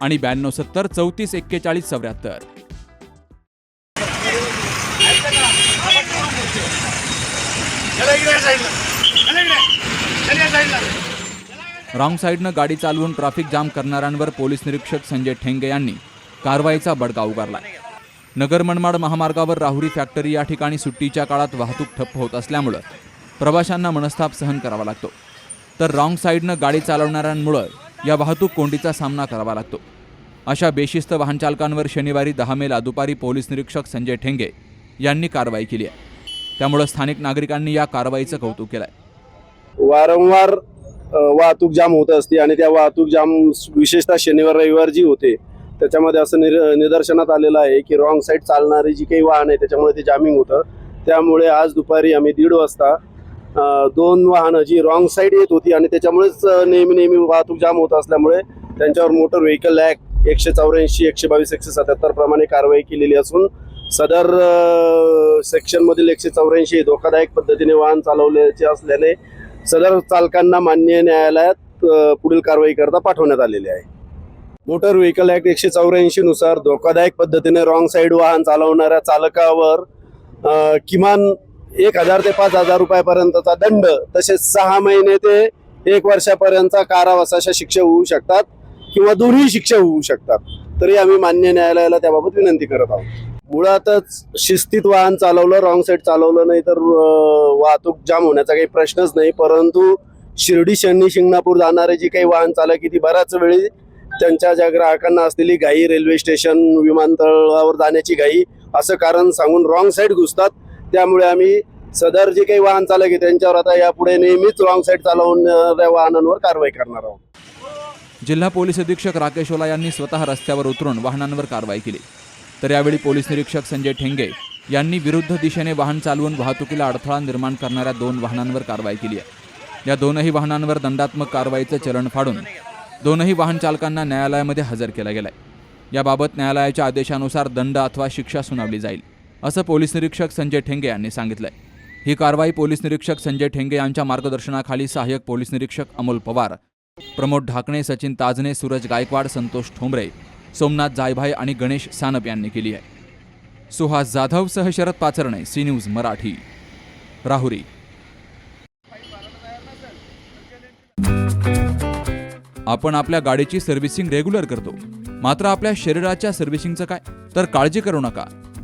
आणि ब्याण्णव सत्तर चौतीस एक्केचाळीस चौऱ्याहत्तर. रॉंग साईडनं गाडी चालवून ट्रॅफिक जाम करणाऱ्यांवर पोलीस निरीक्षक संजय ठेंगे यांनी कारवाईचा बडगा उगारला नगर मनमाड महामार्गावर राहुरी फॅक्टरी या ठिकाणी सुट्टीच्या काळात वाहतूक ठप्प होत असल्यामुळं प्रवाशांना मनस्ताप सहन करावा लागतो. तर रॉंग साईडनं गाडी चालवणाऱ्यांमुळं या वाहतूक कोंडीचा सामना करावा लागतो. अशा बेशिस्त वाहनचालकांवर शनिवारी दहा मेला दुपारी पोलीस निरीक्षक संजय ठेंगे यांनी कारवाई केली आहे. त्यामुळं स्थानिक नागरिकांनी या कारवाईचं कौतुक केलं आहे वारंवार वाहतूक जाम होत असते आणि त्या वाहतूक जाम विशेषतः शनिवार रविवार जी होते त्याच्यामध्ये असं निर निदर्शनात आलेलं आहे की रॉंग साईड चालणारी जी काही वाहन आहे त्याच्यामुळे ते जामिंग होतं. त्यामुळे आज दुपारी आम्ही दीड वाजता दोन वाहनं जी रॉंग साईड येत होती आणि त्याच्यामुळेच नेहमी नेहमी वाहतूक जाम होत असल्यामुळे त्यांच्यावर मोटर व्हेकल ॲक्ट एकशे चौऱ्याऐंशी एकशे बावीस एकशे सत्याहत्तर प्रमाणे कारवाई केलेली असून सदर सेक्शनमधील एकशे चौऱ्याऐंशी धोकादायक पद्धतीने वाहन चालवल्याचे असल्याने सदर चालकांना मान्य न्यायालयात पुढील कारवाई करता पाठवण्यात आलेली आहे. मोटर व्हेकल ऍक्ट एकशे चौऱ्याऐंशी नुसार धोकादायक पद्धतीने रॉंग साईड वाहन चालवणाऱ्या चालकावर किमान एक हजार ते पाच हजार रुपयापर्यंतचा दंड तसेच सहा महिने ते एक वर्षापर्यंतचा कारावास अशा शिक्षा होऊ शकतात किंवा दोन्ही शिक्षा होऊ शकतात. तरी आम्ही मान्य न्यायालयाला त्याबाबत विनंती करत आहोत. मुळातच शिस्तीत वाहन चालवलं रॉंग साईड चालवलं नाही तर वाहतूक जाम होण्याचा काही प्रश्नच नाही. परंतु शिर्डी शनी शिंगणापूर जाणारे जी काही वाहन चालक ती बऱ्याच वेळी त्यांच्या ज्या ग्राहकांना असलेली घाई रेल्वे स्टेशन विमानतळावर जाण्याची घाई असं कारण सांगून रॉंग साईड घुसतात. त्यामुळे आम्ही सदर जे काही वाहन चालक आहे त्यांच्यावर आता यापुढे नेहमीच रॉंग साईड चालवून वाहनांवर कारवाई करणार आहोत. जिल्हा पोलीस अधीक्षक राकेश ओला यांनी स्वतः रस्त्यावर उतरून वाहनांवर कारवाई केली. तर यावेळी पोलीस निरीक्षक संजय ठेंगे यांनी विरुद्ध दिशेने वाहन चालवून वाहतुकीला अडथळा निर्माण करणाऱ्या दोन वाहनांवर कारवाई केली आहे. या दोनही वाहनांवर दंडात्मक कारवाईचं चलन फाडून दोनही वाहन चालकांना न्यायालयामध्ये हजर केला गेलाय. याबाबत न्यायालयाच्या आदेशानुसार दंड अथवा शिक्षा सुनावली जाईल असं पोलीस निरीक्षक संजय ठेंगे यांनी सांगितलंय. ही कारवाई पोलीस निरीक्षक संजय ठेंगे यांच्या मार्गदर्शनाखाली सहाय्यक पोलीस निरीक्षक अमोल पवार प्रमोद ढाकणे सचिन ताजने सूरज गायकवाड संतोष ठोंबरे सोमनाथ जायभाई आणि गणेश सानप यांनी केली आहे. सुहास जाधव सह शरद पाचरणे सी न्यूज मराठी. राहुरी. आपण आपल्या गाडीची सर्व्हिसिंग रेग्युलर करतो. मात्र आपल्या शरीराच्या सर्व्हिसिंगचं काय? तर काळजी करू नका.